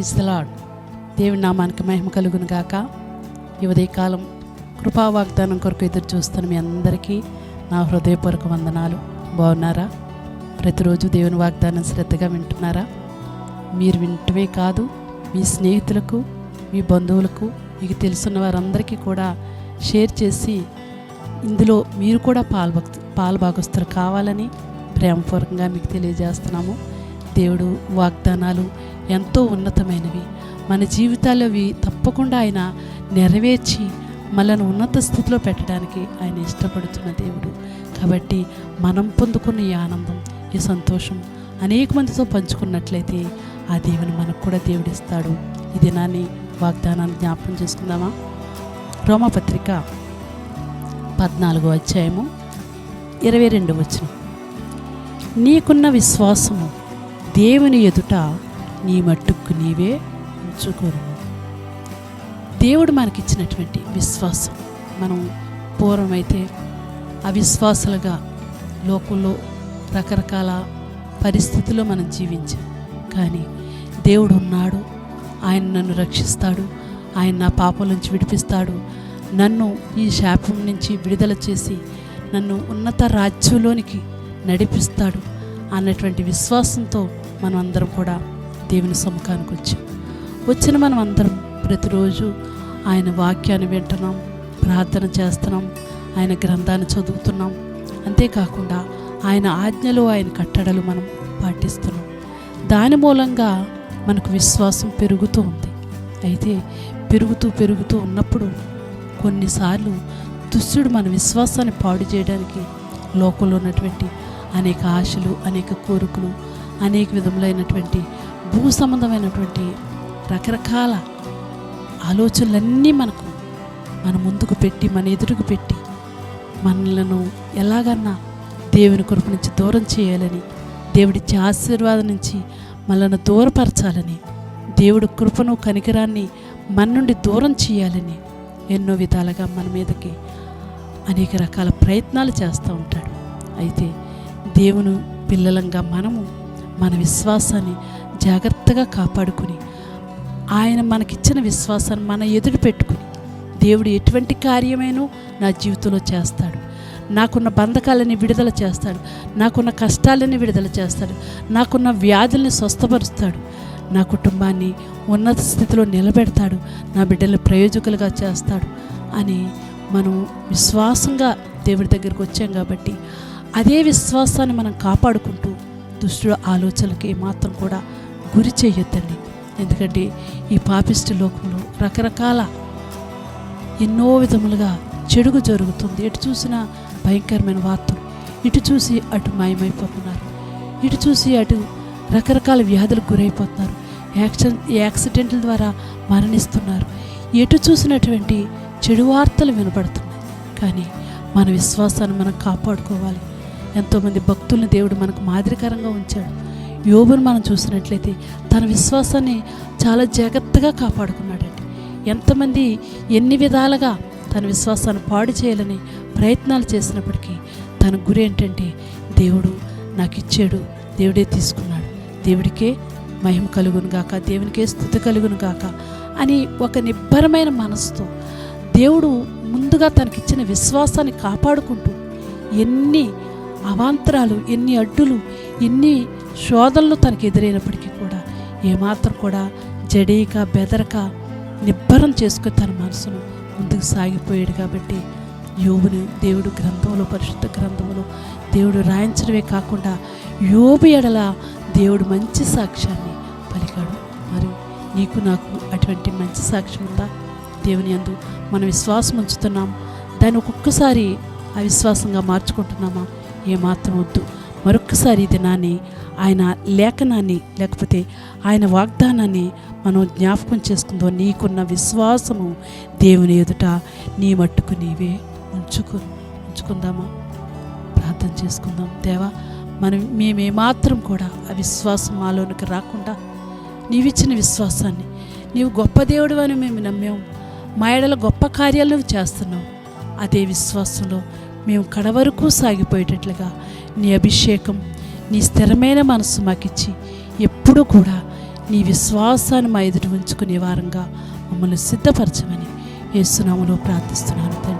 Praise the lord దేవుని నామానికి మహిమ కలుగును గాక. ఈ ఉదయకాలం కృపా వాగ్దానం కొరకు ఎదురు చూస్తున్న మీ అందరికీ నా హృదయపూర్వక వందనాలు. బాగున్నారా? ప్రతిరోజు దేవుని వాగ్దానం శ్రద్ధగా వింటున్నారా? మీరు వింటమే కాదు మీ స్నేహితులకు మీ బంధువులకు మీకు తెలుసున్న వారందరికీ కూడా షేర్ చేసి ఇందులో మీరు కూడా పాల్భక్తు పాల్భాగస్తులు కావాలని ప్రేమపూర్వకంగా మీకు తెలియజేస్తున్నాము. దేవుడు వాగ్దానాలు ఎంతో ఉన్నతమైనవి. మన జీవితాలు అవి తప్పకుండా ఆయన నెరవేర్చి మనల్ని ఉన్నత స్థితిలో పెట్టడానికి ఆయన ఇష్టపడుతున్న దేవుడు. కాబట్టి మనం పొందుకున్న ఈ ఆనందం ఈ సంతోషం అనేక మందితో పంచుకున్నట్లయితే ఆ దేవుని మనకు కూడా దేవుడిస్తాడు. ఈ దినాన్ని వాగ్దానాన్ని జ్ఞాపకం చేసుకుందామా? రోమపత్రిక పద్నాలుగో అధ్యాయము ఇరవై రెండు వచ్చిన నీకున్న విశ్వాసము దేవుని ఎదుట నీ మట్టుకు నీవే ఉంచుకోరు. దేవుడు మనకిచ్చినటువంటి విశ్వాసం. మనం పూర్వమైతే అవిశ్వాసాలుగా లోకంలో రకరకాల పరిస్థితుల్లో మనం జీవించాం. కానీ దేవుడు ఉన్నాడు. ఆయన నన్ను రక్షిస్తాడు. ఆయన నా పాపం నుంచి విడిపిస్తాడు. నన్ను ఈ శాపం నుంచి విడుదల చేసి నన్ను ఉన్నత రాజ్యంలోనికి నడిపిస్తాడు అన్నటువంటి విశ్వాసంతో మనం అందరం కూడా దేవుని సముఖానికి వచ్చాం. వచ్చిన మనం అందరం ప్రతిరోజు ఆయన వాక్యాన్ని వింటున్నాం ప్రార్థన చేస్తున్నాం ఆయన గ్రంథాన్ని చదువుతున్నాం. అంతేకాకుండా ఆయన ఆజ్ఞలు ఆయన కట్టడలు మనం పాటిస్తున్నాం. దాని మూలంగా మనకు విశ్వాసం పెరుగుతూ ఉంది. అయితే పెరుగుతూ పెరుగుతూ ఉన్నప్పుడు కొన్నిసార్లు దుష్టుడు మన విశ్వాసాన్ని పాడు చేయడానికి లోకంలో ఉన్నటువంటి అనేక ఆశలు అనేక కోరికలు అనేక విధములైనటువంటి భూ సంబంధమైనటువంటి రకరకాల ఆలోచనలన్నీ మనకు మన ముందుకు పెట్టి మన ఎదురుకు పెట్టి మనలను ఎలాగన్నా దేవుని కొరకు నుంచి దూరం చేయాలని దేవుడిచ్చే ఆశీర్వాదం నుంచి మనల్ని దూరపరచాలని దేవుడి కృపను కనికరాన్ని మన నుండి దూరం చేయాలని ఎన్నో విధాలుగా మన మీదకి అనేక రకాల ప్రయత్నాలు చేస్తూ ఉంటాడు. అయితే దేవుని పిల్లలంగా మనము మన విశ్వాసాన్ని జాగ్రత్తగా కాపాడుకుని ఆయన మనకిచ్చిన విశ్వాసాన్ని మన ఎదురు పెట్టుకుని దేవుడు ఎటువంటి కార్యమైనా నా జీవితంలో చేస్తాడు. నాకున్న బంధకాలని విడుదల చేస్తాడు. నాకున్న కష్టాలని విడుదల చేస్తాడు. నాకున్న వ్యాధుల్ని స్వస్థపరుస్తాడు. నా కుటుంబాన్ని ఉన్నత స్థితిలో నిలబెడతాడు. నా బిడ్డల్ని ప్రయోజకులుగా చేస్తాడు అని మనం విశ్వాసంగా దేవుడి దగ్గరికి వచ్చాం కాబట్టి అదే విశ్వాసాన్ని మనం కాపాడుకుంటూ దుష్టుడు ఆలోచనకి మాత్రం కూడా గురి చేయొద్దండి. ఎందుకంటే ఈ పాపిష్టి లోకంలో రకరకాల ఎన్నో విధములుగా చెడుగు జరుగుతుంది. ఎటు చూసినా భయంకరమైన వార్తలు ఇటు చూసి అటు మాయమైపోతున్నారు. ఇటు చూసి అటు రకరకాల వ్యాధులకు గురైపోతున్నారు. యాక్సిడెంట్ యాక్సిడెంట్ల ద్వారా మరణిస్తున్నారు. ఎటు చూసినటువంటి చెడు వార్తలు వినపడుతున్నాయి. కానీ మన విశ్వాసాన్ని మనం కాపాడుకోవాలి. ఎంతోమంది భక్తుల్ని దేవుడు మనకు మాదిరికరంగా ఉంచాడు. యోబును మనం చూసినట్లయితే తన విశ్వాసాన్ని చాలా జాగ్రత్తగా కాపాడుకున్నాడండి. ఎంతమంది ఎన్ని విధాలుగా తన విశ్వాసాన్ని పాడు చేయాలని ప్రయత్నాలు చేసినప్పటికీ తన గురి ఏంటంటే దేవుడు నాకు ఇచ్చాడు దేవుడే తీసుకున్నాడు. దేవుడికే మహిమ కలుగును గాక దేవునికే స్థుతి కలుగును గాక అని ఒక నిబ్బరమైన మనసుతో దేవుడు ముందుగా తనకిచ్చిన విశ్వాసాన్ని కాపాడుకుంటూ ఎన్ని అవాంతరాలు ఎన్ని అడ్డులు ఎన్ని శోధనలు తనకు ఎదురైనప్పటికీ కూడా ఏమాత్రం కూడా జడేక బెదరక నిబ్బరం చేసుకుని తన మనసును ముందుకు సాగిపోయాడు కాబట్టి యోబుని దేవుడు గ్రంథంలో పరిశుద్ధ గ్రంథంలో దేవుడు రాయించడమే కాకుండా యోబు ఎడల దేవుడు మంచి సాక్ష్యాన్ని పలికాడు. మరి నీకు నాకు అటువంటి మంచి సాక్ష్యం ఉందా? దేవుని అందు మనం విశ్వాసం ఉంచుతున్నాం. దాన్ని ఒక్కొక్కసారి అవిశ్వాసంగా మార్చుకుంటున్నామా? ఏమాత్రం వద్దు. మరొక్కసారి ఈ దినాన్ని ఆయన లేఖనాన్ని లేకపోతే ఆయన వాగ్దానాన్ని మనం జ్ఞాపకం చేసుకుందో నీకున్న విశ్వాసము దేవుని ఎదుట నీ మట్టుకు నీవే ఉంచుకు ఉంచుకుందామా? ప్రార్థన చేసుకుందాం. దేవా మనం మేమేమాత్రం కూడా ఆ విశ్వాసం మాలోనికి రాకుండా నీవిచ్చిన విశ్వాసాన్ని నీవు గొప్ప దేవుడు అని మేము నమ్మాము మా ఎడల గొప్ప కార్యాలు చేస్తున్నావు. అదే విశ్వాసంలో మేము కడవరకు సాగిపోయేటట్లుగా నీ అభిషేకం నీ స్థిరమైన మనసు మాకిచ్చి ఎప్పుడూ కూడా నీ విశ్వాసాన్ని మా ఎదుట ఉంచుకునే వారంగా మమ్మల్ని సిద్ధపరచమని యేసునామలో ప్రార్థిస్తున్నాను తండ్రి.